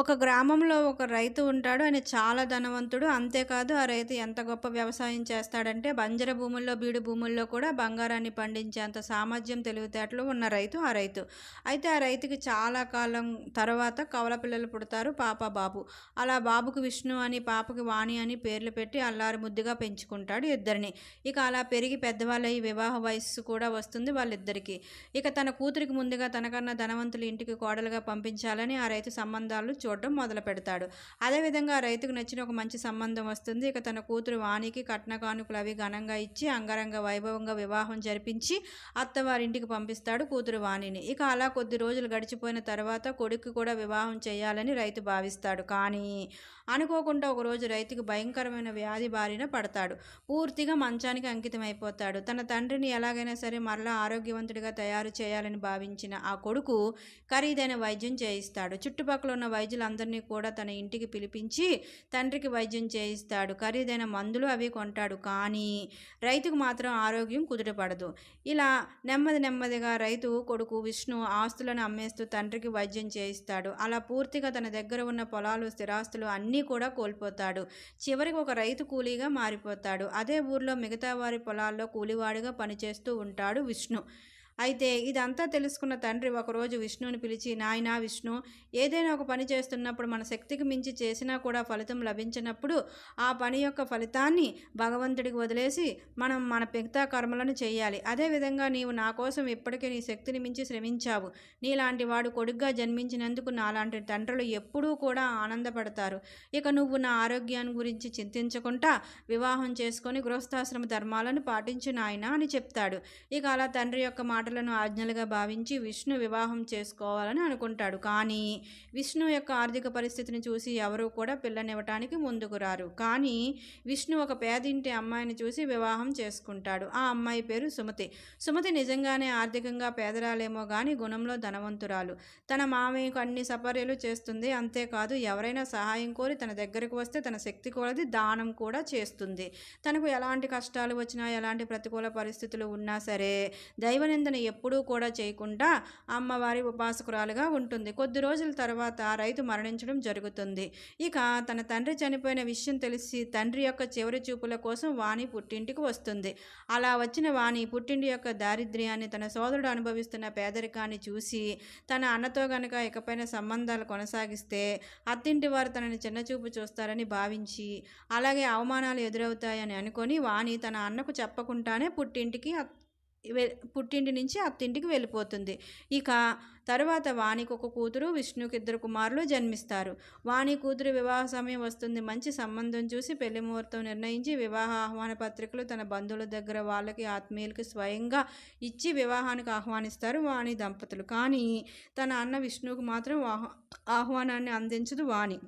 ఒక గ్రామంలో ఒక రైతు ఉంటాడు. ఆయన చాలా ధనవంతుడు. అంతేకాదు ఆ రైతు ఎంత గొప్ప వ్యవసాయం చేస్తాడంటే బంజర భూముల్లో బీడు భూముల్లో కూడా బంగారాన్ని పండించేంత సామర్థ్యం తెలివితేటలు ఉన్న రైతు ఆ రైతు. అయితే ఆ రైతుకి చాలా కాలం తర్వాత కవల పిల్లలు పుడతారు పాప బాబు. అలా బాబుకు విష్ణు అని పాపకి వాణి అని పేర్లు పెట్టి అల్లారు ముద్దుగా పెంచుకుంటాడు ఇద్దరిని. ఇక అలా పెరిగి పెద్దవాళ్ళ వివాహ వయస్సు కూడా వస్తుంది వాళ్ళిద్దరికీ. ఇక తన కూతురికి ముందుగా తనకన్నా ధనవంతుల ఇంటికి కోడలుగా పంపించాలని ఆ రైతు సంబంధాలు చూడడం మొదలు పెడతాడు. అదేవిధంగా రైతుకు నచ్చిన ఒక మంచి సంబంధం వస్తుంది. ఇక తన కూతురు వాణికి కట్న కానుకలు అవి ఘనంగా ఇచ్చి అంగరంగ వైభవంగా వివాహం జరిపించి అత్తవారింటికి పంపిస్తాడు కూతురు వాణిని. ఇక అలా కొద్ది రోజులు గడిచిపోయిన తర్వాత కొడుకు కూడా వివాహం చేయాలని రైతు భావిస్తాడు. కానీ అనుకోకుండా ఒకరోజు రైతుకు భయంకరమైన వ్యాధి బారిన పడతాడు. పూర్తిగా మంచానికి అంకితం అయిపోతాడు తన తండ్రిని ఎలాగైనా సరే మరలా ఆరోగ్యవంతుడిగా తయారు చేయాలని భావించిన ఆ కొడుకు ఖరీదైన వైద్యం చేయిస్తాడు. చుట్టుపక్కల ఉన్న వైద్యులందరినీ కూడా తన ఇంటికి పిలిపించి తండ్రికి వైద్యం చేయిస్తాడు. ఖరీదైన మందులు అవి కొంటాడు. కానీ రైతుకు మాత్రం ఆరోగ్యం కుదుటపడదు. ఇలా నెమ్మది నెమ్మదిగా రైతు కొడుకు విష్ణు ఆస్తులను అమ్మేస్తూ తండ్రికి వైద్యం చేయిస్తాడు. అలా పూర్తిగా తన దగ్గర ఉన్న పొలాలు స్థిరాస్తులు అన్నీ కూడా కోల్పోతాడు. చివరికి ఒక రైతు కూలీగా మారిపోతాడు. అదే ఊర్లో మిగతా వారి పొలాల్లో కూలివాడిగా పనిచేస్తూ ఉంటాడు విష్ణు. అయితే ఇదంతా తెలుసుకున్న తండ్రి ఒకరోజు విష్ణువుని పిలిచి నాయనా విష్ణు ఏదైనా ఒక పని చేస్తున్నప్పుడు మన శక్తికి మించి చేసినా కూడా ఫలితం లభించినప్పుడు ఆ పని యొక్క ఫలితాన్ని భగవంతుడికి వదిలేసి మనం మన పిగతా కర్మలను చేయాలి. అదేవిధంగా నీవు నా కోసం ఇప్పటికే నీ శక్తిని మించి శ్రమించావు. నీలాంటి వాడు కొడుగ్గా జన్మించినందుకు నాలాంటి తండ్రులు ఎప్పుడూ కూడా ఆనందపడతారు. ఇక నువ్వు నా ఆరోగ్యాన్ని గురించి చింతించకుండా వివాహం చేసుకొని గృహస్థాశ్రమ ధర్మాలను పాటించు నాయన అని చెప్తాడు. ఇక అలా తండ్రి యొక్క మాటలను ఆజ్ఞలుగా భావించి విష్ణు వివాహం చేసుకోవాలని అనుకుంటాడు. కానీ విష్ణు యొక్క ఆర్థిక పరిస్థితిని చూసి ఎవరూ కూడా పిల్లనివ్వటానికి ముందుకు రారు. కానీ విష్ణు ఒక పేదింటి అమ్మాయిని చూసి వివాహం చేసుకుంటాడు. ఆ అమ్మాయి పేరు సుమతి. సుమతి నిజంగానే ఆర్థికంగా పేదరాలేమో కానీ గుణంలో ధనవంతురాలు. తన మామయ్యకు అన్ని సపర్యలు చేస్తుంది. అంతేకాదు ఎవరైనా సహాయం కోరి తన దగ్గరకు వస్తే తన శక్తి కొలది దానం కూడా చేస్తుంది. తనకు ఎలాంటి కష్టాలు వచ్చినా ఎలాంటి ప్రతికూల పరిస్థితులు ఉన్నా సరే దైవనిందన ఎప్పుడూ కూడా చేయకుండా అమ్మవారి ఉపాసకురాలుగా ఉంటుంది. కొద్ది రోజుల తర్వాత రైతు మరణించడం జరుగుతుంది. ఇక తన తండ్రి చనిపోయిన విషయం తెలిసి తండ్రి యొక్క చివరి చూపుల కోసం వాణి పుట్టింటికి వస్తుంది. అలా వచ్చిన వాణి పుట్టింటి యొక్క దారిద్ర్యాన్ని తన సోదరుడు అనుభవిస్తున్న పేదరికాన్ని చూసి తన అన్నతో గనక ఇకపైన సంబంధాలు కొనసాగిస్తే అత్తింటి వారు తనని చిన్నచూపు చూస్తారని భావించి అలాగే అవమానాలు ఎదురవుతాయని అనుకొని వాణి తన అన్నకు చెప్పకుండానే పుట్టింటికి పుట్టింటి నుంచి అత్తింటికి వెళ్ళిపోతుంది. ఇక తర్వాత వాణికి ఒక కూతురు విష్ణుకి ఇద్దరు కుమారులు జన్మిస్తారు. వాణి కూతురు వివాహ సమయం వస్తుంది. మంచి సంబంధం చూసి పెళ్ళి ముహూర్తం నిర్ణయించి వివాహ ఆహ్వాన పత్రికలు తన బంధువుల దగ్గర వాళ్ళకి ఆత్మీయులకి స్వయంగా ఇచ్చి వివాహానికి ఆహ్వానిస్తారు వాణి దంపతులు. కానీ తన అన్న విష్ణువుకు మాత్రం ఆహ్వానాన్ని అందించదు వాణి.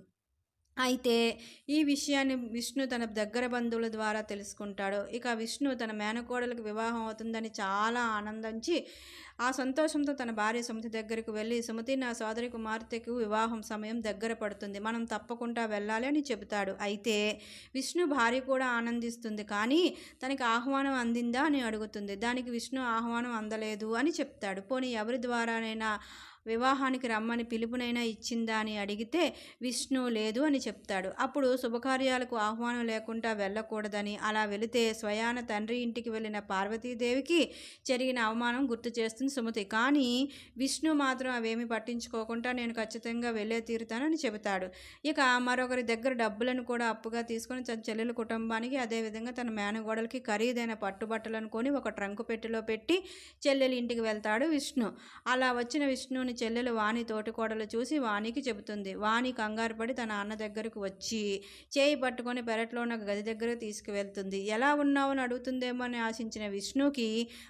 అయితే ఈ విషయాన్ని విష్ణు తన దగ్గర బంధువుల ద్వారా తెలుసుకుంటాడు. ఇక విష్ణు తన మేనకోడలకు వివాహం అవుతుందని చాలా ఆనందించి ఆ సంతోషంతో తన భార్య సుమతి దగ్గరకు వెళ్ళి సుమతి నా సోదరి కుమార్తెకు వివాహం సమయం దగ్గర పడుతుంది. మనం తప్పకుండా వెళ్ళాలి అని చెబుతాడు. అయితే విష్ణు భార్య కూడా ఆనందిస్తుంది. కానీ తనకి ఆహ్వానం అందిందా? అని అడుగుతుంది. దానికి విష్ణు ఆహ్వానం అందలేదు అని చెప్తాడు. పోనీ ఎవరి ద్వారానైనా వివాహానికి రమ్మని పిలుపునైనా ఇచ్చిందా అని అడిగితే విష్ణు లేదు అని చెప్తాడు. అప్పుడు శుభకార్యాలకు ఆహ్వానం లేకుండా వెళ్ళకూడదని అలా వెళితే స్వయాన తండ్రి ఇంటికి వెళ్ళిన పార్వతీదేవికి జరిగిన అవమానం గుర్తు చేస్తుంది సుమతి. కానీ విష్ణు మాత్రం అవేమి పట్టించుకోకుండా నేను ఖచ్చితంగా వెళ్ళే తీరుతానని చెబుతాడు. ఇక మరొకరి దగ్గర డబ్బులను కూడా అప్పుగా తీసుకొని తన చెల్లెల కుటుంబానికి అదేవిధంగా తన మేనగోడలకి ఖరీదైన పట్టుబట్టలను కొని ఒక ట్రంకు పెట్టెలో పెట్టి చెల్లెలి ఇంటికి వెళ్తాడు విష్ణు. అలా వచ్చిన విష్ణుని చెల్లెలు వాణి తోటికోడలు చూసి వాణికి చెబుతుంది. వాణి కంగారు పడి తన అన్న దగ్గరకు వచ్చి చేయి పట్టుకొని పెరట్లో ఉన్న గది దగ్గరకు తీసుకువెళ్తుంది. ఎలా ఉన్నావు అని అడుగుతుందేమో అని ఆశించిన విష్ణుకి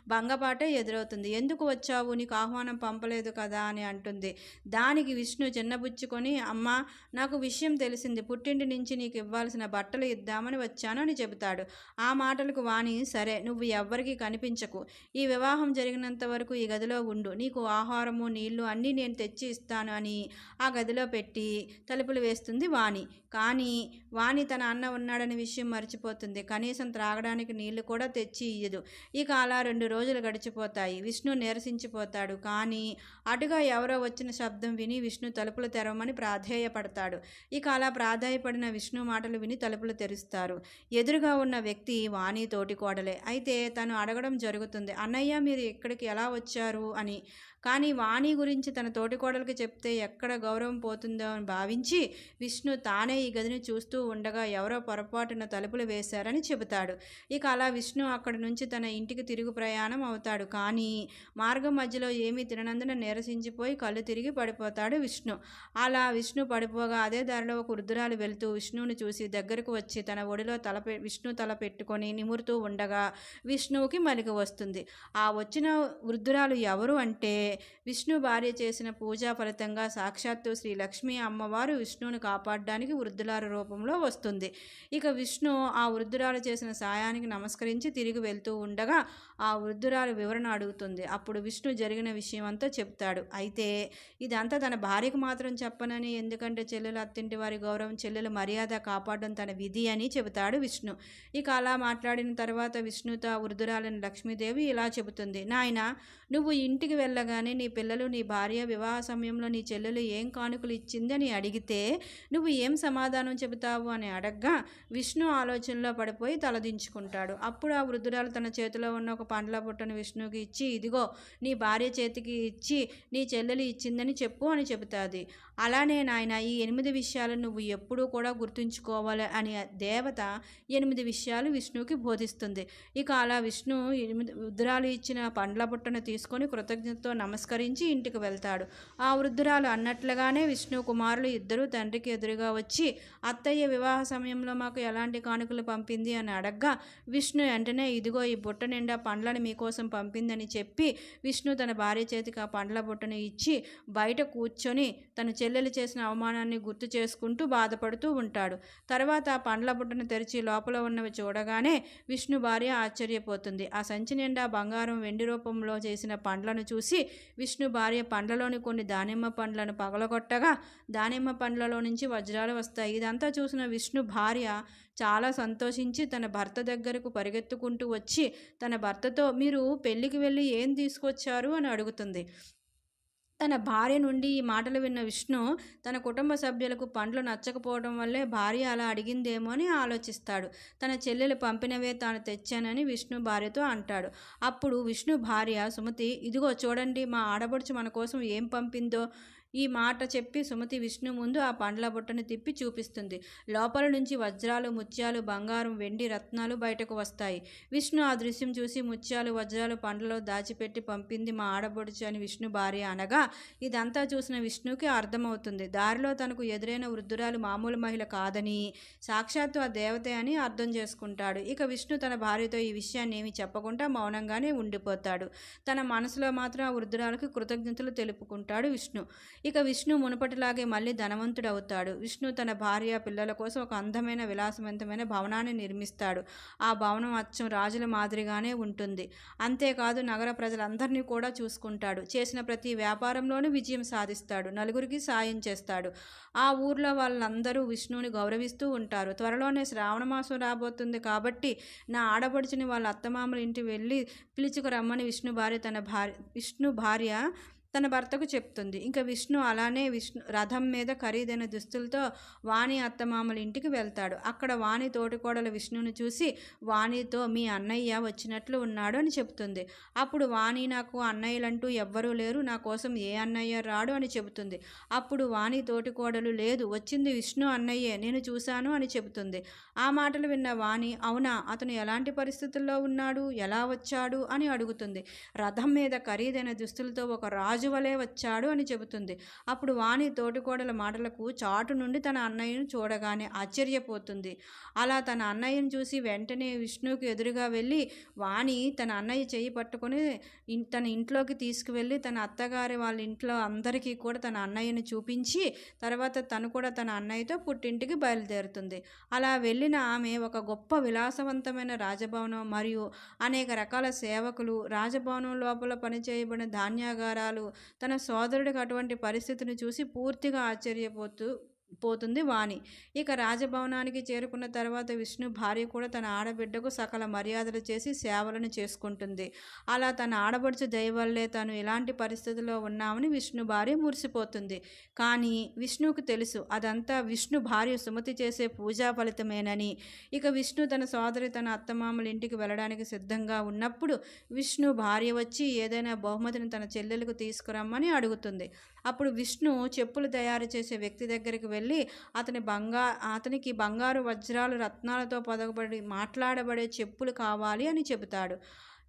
భంగపాటే ఎదురవుతుంది. ఎందుకు వచ్చావు? నీకు ఆహ్వానం పంపలేదు కదా అని అంటుంది. దానికి విష్ణు చిన్నబుచ్చుకొని అమ్మ నాకు విషయం తెలిసింది. పుట్టింటి నుంచి నీకు ఇవ్వాల్సిన బట్టలు ఇద్దామని వచ్చాను అని చెబుతాడు. ఆ మాటలకు వాణి సరే నువ్వు ఎవ్వరికీ కనిపించకు. ఈ వివాహం జరిగినంత వరకు ఈ గదిలో ఉండు. నీకు ఆహారము నీళ్ళు అన్నీ నేను తెచ్చి ఇస్తాను అని ఆ గదిలో పెట్టి తలుపులు వేస్తుంది వాణి. కానీ వాణి తన అన్న ఉన్నాడనే విషయం మర్చిపోతుంది. కనీసం త్రాగడానికి నీళ్ళు కూడా తెచ్చి ఇయ్యదు. ఇక అలా రెండు రోజులు గడిచిపోతాయి. విష్ణు నిరసించిపోతాడు. కానీ అటుగా ఎవరో వచ్చిన శబ్దం విని విష్ణు తలుపులు తెరవమని ప్రాధేయపడతాడు. ఇక అలా ప్రాధాయపడిన విష్ణు మాటలు విని తలుపులు తెరుస్తారు. ఎదురుగా ఉన్న వ్యక్తి వాణి తోటి కోడలే. అయితే తను అడగడం జరుగుతుంది. అన్నయ్య మీరు ఇక్కడికి ఎలా వచ్చారు? అని. కానీ వాణి గురించి తన తోటికోడలకు చెప్తే ఎక్కడ గౌరవం పోతుందో అని భావించి విష్ణు తానే ఈ గదిని చూస్తూ ఉండగా ఎవరో పొరపాటున తలుపులు వేశారని చెబుతాడు. ఇక అలా విష్ణు అక్కడి నుంచి తన ఇంటికి తిరుగు ప్రయాణం అవుతాడు. కానీ మార్గం మధ్యలో ఏమీ తిననందున నీరసించిపోయి కళ్ళు తిరిగి పడిపోతాడు విష్ణు. అలా విష్ణు పడిపోగా అదే దారిలో ఒక వృద్ధురాలు వెళ్తూ విష్ణువుని చూసి దగ్గరకు వచ్చి తన ఒడిలో తల విష్ణు తల పెట్టుకొని నిమురుతూ ఉండగా విష్ణువుకి మలిక వస్తుంది. ఆ వచ్చిన వృద్ధురాలు ఎవరు అంటే విష్ణు భార్య చేసిన పూజా ఫలితంగా సాక్షాత్తు శ్రీ లక్ష్మీ అమ్మవారు విష్ణువుని కాపాడడానికి వృద్ధులార రూపంలో వస్తుంది. ఇక విష్ణు ఆ వృద్ధురాలు చేసిన సాయానికి నమస్కరించి తిరిగి వెళ్తూ ఉండగా ఆ వృద్ధురాలు వివరణ అడుగుతుంది. అప్పుడు విష్ణు జరిగిన విషయం అంతా చెప్తాడు. అయితే ఇదంతా తన భార్యకు మాత్రం చెప్పనని ఎందుకంటే చెల్లెలు అత్తింటి వారి గౌరవం చెల్లెలు మర్యాద కాపాడడం తన విధి అని చెబుతాడు విష్ణు. ఇక అలా మాట్లాడిన తర్వాత విష్ణుతో ఆ వృద్ధురాలైన లక్ష్మీదేవి ఇలా చెబుతుంది. నాయన నువ్వు ఇంటికి వెళ్ళగానే నీ పిల్లలు నీ భార్య భార్య వివాహ సమయంలో నీ చెల్లెలు ఏం కానుకలు ఇచ్చిందని అడిగితే నువ్వు ఏం సమాధానం చెబుతావు అని అడగ్గా విష్ణు ఆలోచనలో పడిపోయి తలదించుకుంటాడు. అప్పుడు ఆ వృద్ధురాలు తన చేతిలో ఉన్న ఒక పండ్ల బుట్టను విష్ణువుకి ఇచ్చి ఇదిగో నీ భార్య చేతికి ఇచ్చి నీ చెల్లెలు ఇచ్చిందని చెప్పు అని చెబుతాది. అలానే నాయన ఈ ఎనిమిది విషయాలు నువ్వు ఎప్పుడూ కూడా గుర్తుంచుకోవాలి అని దేవత ఎనిమిది విషయాలు విష్ణువుకి బోధిస్తుంది. ఇక అలా విష్ణు ఎనిమిది వృద్ధురాలు ఇచ్చిన పండ్ల బుట్టను తీసుకొని కృతజ్ఞతతో నమస్కరించి ఇంటికి వెళ్తాడు. ఆ వృద్ధురాలు అన్నట్లుగానే విష్ణు కుమారులు ఇద్దరూ తండ్రికి ఎదురుగా వచ్చి అత్తయ్య వివాహ సమయంలో మాకు ఎలాంటి కానుకలు పంపింది? అని అడగ్గా విష్ణు వెంటనే ఇదిగో ఈ బుట్ట నిండా పండ్లను మీకోసం పంపిందని చెప్పి విష్ణు తన భార్య చేతికి ఆ పండ్ల బుట్టను ఇచ్చి బయట కూర్చొని తను చెల్లెలు చేసిన అవమానాన్ని గుర్తు చేసుకుంటూ బాధపడుతూ ఉంటాడు. తర్వాత పండ్ల బుట్టను తెరిచి లోపల ఉన్నవి చూడగానే విష్ణు భార్య ఆశ్చర్యపోతుంది. ఆ సంచి నిండా బంగారం వెండి రూపంలో చేసిన పండ్లను చూసి విష్ణు భార్య పండ్లలోని కొన్ని దానిమ్మ పండ్లను పగలగొట్టగా దానిమ్మ పండ్లలో నుంచి వజ్రాలు వస్తాయి. ఇదంతా చూసిన విష్ణు భార్య చాలా సంతోషించి తన భర్త దగ్గరకు పరిగెత్తుకుంటూ వచ్చి తన భర్తతో మీరు పెళ్ళికి వెళ్ళి ఏం తీసుకొచ్చారు? అని అడుగుతుంది. తన భార్య నుండి ఈ మాటలు విన్న విష్ణు తన కుటుంబ సభ్యులకు పండ్లు నచ్చకపోవడం వల్లే భార్య అలా అడిగిందేమో అని ఆలోచిస్తాడు. తన చెల్లెలు పంపినవే తాను తెచ్చానని విష్ణు భార్యతో అంటాడు. అప్పుడు విష్ణు భార్య సుమతి ఇదిగో చూడండి మా ఆడపడుచు మన కోసం ఏం పంపిందో? ఈ మాట చెప్పి సుమతి విష్ణు ముందు ఆ పండ్ల బుట్టను తిప్పి చూపిస్తుంది. లోపల నుంచి వజ్రాలు ముత్యాలు బంగారం వెండి రత్నాలు బయటకు వస్తాయి. విష్ణు ఆ దృశ్యం చూసి ముత్యాలు వజ్రాలు పండ్లలో దాచిపెట్టి పంపింది మా ఆడబొడుచు అని విష్ణు భార్య అనగా ఇదంతా చూసిన విష్ణుకి అర్థమవుతుంది. దారిలో తనకు ఎదురైన వృద్ధురాలు మామూలు మహిళ కాదని సాక్షాత్తు ఆ దేవతే అని అర్థం చేసుకుంటాడు. ఇక విష్ణు తన భార్యతో ఈ విషయాన్ని ఏమి చెప్పకుండా మౌనంగానే ఉండిపోతాడు. తన మనసులో మాత్రం ఆ వృద్ధురాలకు కృతజ్ఞతలు తెలుపుకుంటాడు విష్ణు. ఇక విష్ణు మునుపటిలాగే మళ్ళీ ధనవంతుడు అవుతాడు విష్ణు తన భార్య పిల్లల కోసం ఒక అందమైన విలాసవంతమైన భవనాన్ని నిర్మిస్తాడు. ఆ భవనం అచ్చం రాజుల మాదిరిగానే ఉంటుంది. అంతేకాదు నగర ప్రజలందరినీ కూడా చూసుకుంటాడు. చేసిన ప్రతి వ్యాపారంలోనూ విజయం సాధిస్తాడు. నలుగురికి సాయం చేస్తాడు. ఆ ఊర్లో వాళ్ళందరూ విష్ణువుని గౌరవిస్తూ ఉంటారు. త్వరలోనే శ్రావణ మాసం రాబోతుంది కాబట్టి నా ఆడపడుచుని వాళ్ళ అత్తమామల ఇంటి వెళ్ళి పిలుచుకు రమ్మని విష్ణు భార్య తన భార్య విష్ణు భార్య తన భర్తకు చెప్తుంది. ఇంకా విష్ణు అలానే విష్ణు రథం మీద ఖరీదైన దుస్తులతో వాణి అత్తమామల ఇంటికి వెళ్తాడు. అక్కడ వాణి తోటికోడలు విష్ణుని చూసి వాణితో మీ అన్నయ్య వచ్చినట్లు ఉన్నాడు అని చెబుతుంది. అప్పుడు వాణి నాకు అన్నయ్యలంటూ ఎవ్వరూ లేరు. నా కోసం ఏ అన్నయ్య రాడు అని చెబుతుంది. అప్పుడు వాణి తోటికోడలు లేదు వచ్చింది విష్ణు అన్నయ్యే నేను చూశాను అని చెబుతుంది. ఆ మాటలు విన్న వాణి అవునా అతను ఎలాంటి పరిస్థితుల్లో ఉన్నాడు? ఎలా వచ్చాడు? అని అడుగుతుంది. రథం మీద ఖరీదైన దుస్తులతో ఒక రాజు వలె వచ్చాడు అని చెబుతుంది. అప్పుడు వాణి తోటికోడల మాటలకు చాటు నుండి తన అన్నయ్యను చూడగానే ఆశ్చర్యపోతుంది. అలా తన అన్నయ్యను చూసి వెంటనే విష్ణువుకి ఎదురుగా వెళ్ళి వాణి తన అన్నయ్య చేయి పట్టుకొని తన ఇంట్లోకి తీసుకువెళ్ళి తన అత్తగారి వాళ్ళ ఇంట్లో అందరికీ కూడా తన అన్నయ్యను చూపించి తర్వాత తను కూడా తన అన్నయ్యతో పుట్టింటికి బయలుదేరుతుంది. అలా వెళ్ళిన ఆమె ఒక గొప్ప విలాసవంతమైన రాజభవనం మరియు అనేక రకాల సేవకులు రాజభవనం లోపల పనిచేయబడిన ధాన్యాగారాలు తన సోదరుడికి అటువంటి పరిస్థితిని చూసి పూర్తిగా ఆశ్చర్యపోతూ పోతుంది వాణి. ఇక రాజభవనానికి చేరుకున్న తర్వాత విష్ణు భార్య కూడా తన ఆడబిడ్డకు సకల మర్యాదలు చేసి సేవలను చేసుకుంటుంది. అలా తన ఆడబడుచు దయవల్లే తను ఇలాంటి పరిస్థితిలో ఉన్నామని విష్ణు భార్య మురిసిపోతుంది. కానీ విష్ణుకు తెలుసు అదంతా విష్ణు భార్య సుమతి చేసే పూజా ఫలితమేనని. ఇక విష్ణు తన సోదరి తన అత్తమామల ఇంటికి వెళ్ళడానికి సిద్ధంగా ఉన్నప్పుడు విష్ణు భార్య వచ్చి ఏదైనా బహుమతిని తన చెల్లెలకు తీసుకురమ్మని అడుగుతుంది. అప్పుడు విష్ణు చెప్పులు తయారు చేసే వ్యక్తి దగ్గరికి వెళ్ళి అతని బంగా అతనికి బంగారు వజ్రాలు రత్నాలతో పొదగబడి మాట్లాడబడే చెప్పులు కావాలి అని చెబుతాడు.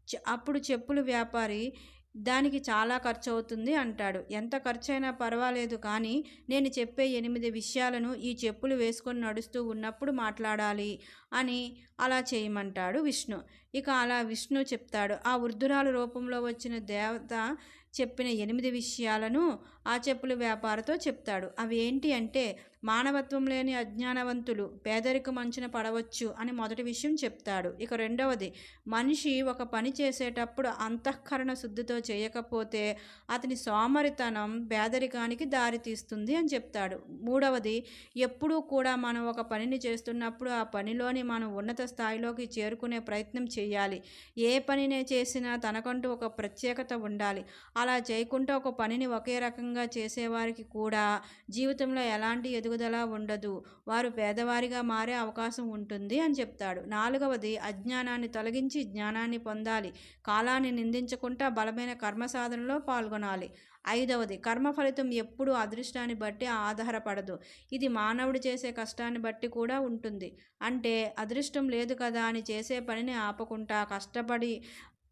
చె- అప్పుడు చెప్పులు వ్యాపారి దానికి చాలా ఖర్చు అవుతుంది అంటాడు. ఎంత ఖర్చైనా పర్వాలేదు కానీ నేను చెప్పే ఎనిమిది విషయాలను ఈ చెప్పులు వేసుకొని నడుస్తూ ఉన్నప్పుడు మాట్లాడాలి అని అలా చేయమంటాడు విష్ణు. ఇక అలా విష్ణు చెప్తాడు. ఆ వృద్ధురాలు రూపంలో వచ్చిన దేవత చెప్పిన ఎనిమిది విషయాలను ఆ చెప్పుల వ్యాపారితో చెప్తాడు. అవి ఏంటి అంటే మానవత్వం లేని అజ్ఞానవంతులు పేదరికం అంచున పడవచ్చు అని మొదటి విషయం చెప్తాడు. ఇక రెండవది మనిషి ఒక పని చేసేటప్పుడు అంతఃకరణ శుద్ధితో చేయకపోతే అతని సోమరితనం పేదరికానికి దారితీస్తుంది అని చెప్తాడు. మూడవది ఎప్పుడూ కూడా మనం ఒక పనిని చేస్తున్నప్పుడు ఆ పనిలోని మనం ఉన్నత స్థాయిలోకి చేరుకునే ప్రయత్నం చేయాలి. ఏ పనినే చేసినా తనకంటూ ఒక ప్రత్యేకత ఉండాలి. అలా చేయకుండా ఒక పనిని ఒకే రకంగా చేసేవారికి కూడా జీవితంలో ఎలాంటి ఎదుగుదల ఉండదు. వారు పేదవారిగా మారే అవకాశం ఉంటుంది అని చెప్తాడు. నాలుగవది అజ్ఞానాన్ని తొలగించి జ్ఞానాన్ని పొందాలి. కాలాన్ని నిందించకుండా బలమైన కర్మ సాధనలో పాల్గొనాలి. ఐదవది కర్మ ఫలితం ఎప్పుడూ అదృష్టాన్ని బట్టి ఆధారపడదు. ఇది మానవుడు చేసే కష్టాన్ని బట్టి కూడా ఉంటుంది. అంటే అదృష్టం లేదు కదా అని చేసే పనిని ఆపకుండా కష్టపడి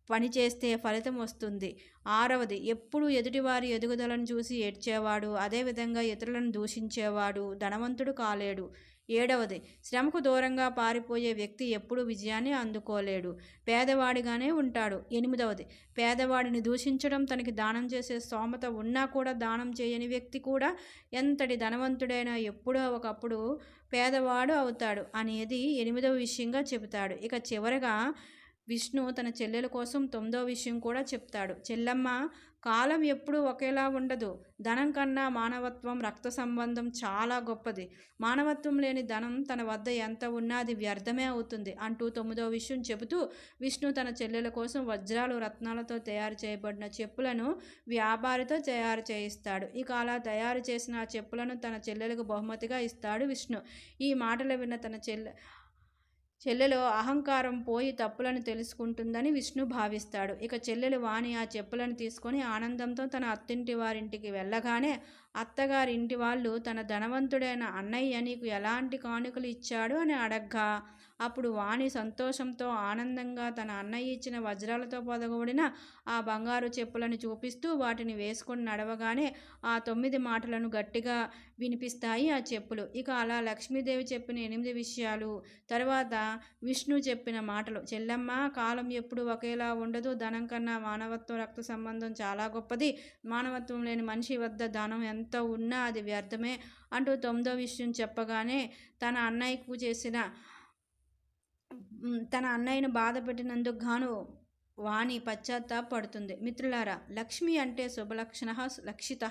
పని చేస్తే ఫలితం వస్తుంది. ఆరవది ఎప్పుడు ఎదుటివారి ఎదుగుదలను చూసి ఏడ్చేవాడు అదేవిధంగా ఇతరులను దూషించేవాడు ధనవంతుడు కాలేడు. ఏడవది శ్రమకు దూరంగా పారిపోయే వ్యక్తి ఎప్పుడు విజయాన్ని అందుకోలేడు. పేదవాడిగానే ఉంటాడు. ఎనిమిదవది పేదవాడిని దూషించడం తనకి దానం చేసే స్తోమత ఉన్నా కూడా దానం చేయని వ్యక్తి కూడా ఎంతటి ధనవంతుడైనా ఎప్పుడో ఒకప్పుడు పేదవాడు అవుతాడు అనేది ఎనిమిదవ విషయంగా చెబుతాడు. ఇక చివరగా విష్ణు తన చెల్లెల కోసం తొమ్మిదో విషయం కూడా చెప్తాడు. చెల్లమ్మ కాలం ఎప్పుడూ ఒకేలా ఉండదు. ధనం కన్నా మానవత్వం రక్త సంబంధం చాలా గొప్పది. మానవత్వం లేని ధనం తన వద్ద ఎంత ఉన్నా అది వ్యర్థమే అవుతుంది అంటూ తొమ్మిదో విషయం చెబుతూ విష్ణు తన చెల్లెల కోసం వజ్రాలు రత్నాలతో తయారు చేయబడిన చెప్పులను వ్యాపారితో తయారు చేయిస్తాడు. ఇక అలా తయారు చేసిన ఆ చెప్పులను తన చెల్లెలకు బహుమతిగా ఇస్తాడు విష్ణు. ఈ మాటలు విన్న తన చెల్లె చెల్లెలో అహంకారం పోయి తప్పులను తెలుసుకుంటుందని విష్ణు భావిస్తాడు. ఇక చెల్లెలు వాణి ఆ చెప్పులను తీసుకొని ఆనందంతో తన అత్తింటి వారింటికి వెళ్ళగానే అత్తగారి ఇంటి వాళ్ళు తన ధనవంతుడైన అన్నయ్య నీకు ఎలాంటి కానుకలు ఇచ్చాడు అని అడగ్గా అప్పుడు వాణి సంతోషంతో ఆనందంగా తన అన్నయ్య ఇచ్చిన వజ్రాలతో పొదగబడిన ఆ బంగారు చెప్పులను చూపిస్తూ వాటిని వేసుకొని నడవగానే ఆ తొమ్మిది మాటలను గట్టిగా వినిపిస్తాయి ఆ చెప్పులు. ఇక అలా లక్ష్మీదేవి చెప్పిన ఎనిమిది విషయాలు తర్వాత విష్ణు చెప్పిన మాటలు. చెల్లమ్మ కాలం ఎప్పుడు ఒకేలా ఉండదు. ధనం కన్నా మానవత్వం రక్త సంబంధం చాలా గొప్పది. మానవత్వం లేని మనిషి వద్ద ధనం ఎంత ఉన్నా అది వ్యర్థమే అంటూ తొమ్మిదో విషయం చెప్పగానే తన అన్నయ్యకు చేసిన తన అన్నయ్యను బాధ పెట్టినందుకు గాను వాణి పశ్చాత్తాపడుతుంది. మిత్రులారా లక్ష్మి అంటే శుభలక్షణ లక్షిత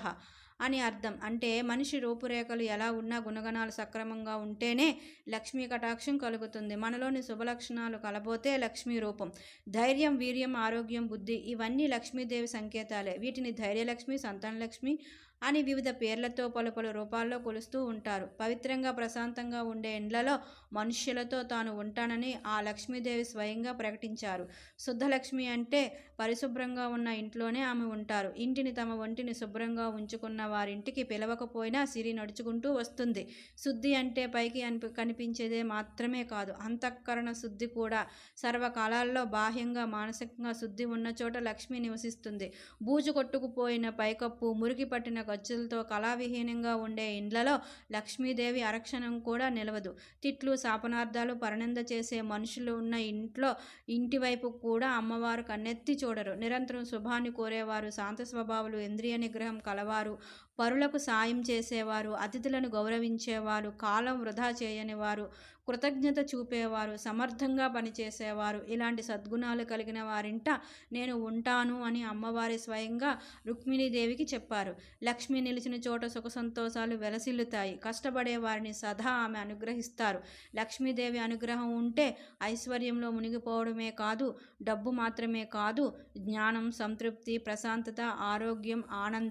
అని అర్థం. అంటే మనిషి రూపురేఖలు ఎలా ఉన్నా గుణగణాలు సక్రమంగా ఉంటేనే లక్ష్మీ కటాక్షం కలుగుతుంది. మనలోని శుభలక్షణాలు కలబోతే లక్ష్మీ రూపం. ధైర్యం వీర్యం ఆరోగ్యం బుద్ధి ఇవన్నీ లక్ష్మీదేవి సంకేతాలే. వీటిని ధైర్యలక్ష్మి సంతానలక్ష్మి అని వివిధ పేర్లతో పలు పలు రూపాల్లో కొలుస్తూ ఉంటారు. పవిత్రంగా ప్రశాంతంగా ఉండే ఇండ్లలో మనుష్యులతో తాను ఉంటానని ఆ లక్ష్మీదేవి స్వయంగా ప్రకటించారు. శుద్ధలక్ష్మి అంటే పరిశుభ్రంగా ఉన్న ఇంట్లోనే ఆమె ఉంటారు. ఇంటిని తమ ఒంటిని శుభ్రంగా ఉంచుకున్న వారింటికి పిలవకపోయినా సిరి నడుచుకుంటూ వస్తుంది. శుద్ధి అంటే పైకి అనిపి కనిపించేదే మాత్రమే కాదు అంతఃకరణ శుద్ధి కూడా. సర్వకాలాల్లో బాహ్యంగా మానసికంగా శుద్ధి ఉన్న చోట లక్ష్మి నివసిస్తుంది. బూజు కొట్టుకుపోయిన పైకప్పు మురికి పట్టిన పచ్చులతో కళావిహీనంగా ఉండే ఇండ్లలో లక్ష్మీదేవి అరక్షణం కూడా నిలవదు. తిట్లు శాపనార్థాలు పరనింద చేసే మనుషులు ఉన్న ఇంట్లో ఇంటి వైపు కూడా అమ్మవారు కన్నెత్తి చూడరు. నిరంతరం శుభాన్ని కోరేవారు శాంత స్వభావులు ఇంద్రియ నిగ్రహం కలవారు పరులకు సాయం చేసేవారు అతిథులను గౌరవించేవారు కాలం వృధా చేయనివారు కృతజ్ఞత చూపేవారు సమర్థంగా పనిచేసేవారు. ఇలాంటి సద్గుణాలు కలిగిన వారింట నేను ఉంటాను అని అమ్మవారి స్వయంగా రుక్మిణీదేవికి చెప్పారు. లక్ష్మి నిలిచిన చోట సుఖ సంతోషాలు వెలసిల్లుతాయి. కష్టపడే వారిని సదా ఆమె అనుగ్రహిస్తారు. లక్ష్మీదేవి అనుగ్రహం ఉంటే ఐశ్వర్యంలో మునిగిపోవడమే కాదు డబ్బు మాత్రమే కాదు జ్ఞానం సంతృప్తి ప్రశాంతత ఆరోగ్యం ఆనందం.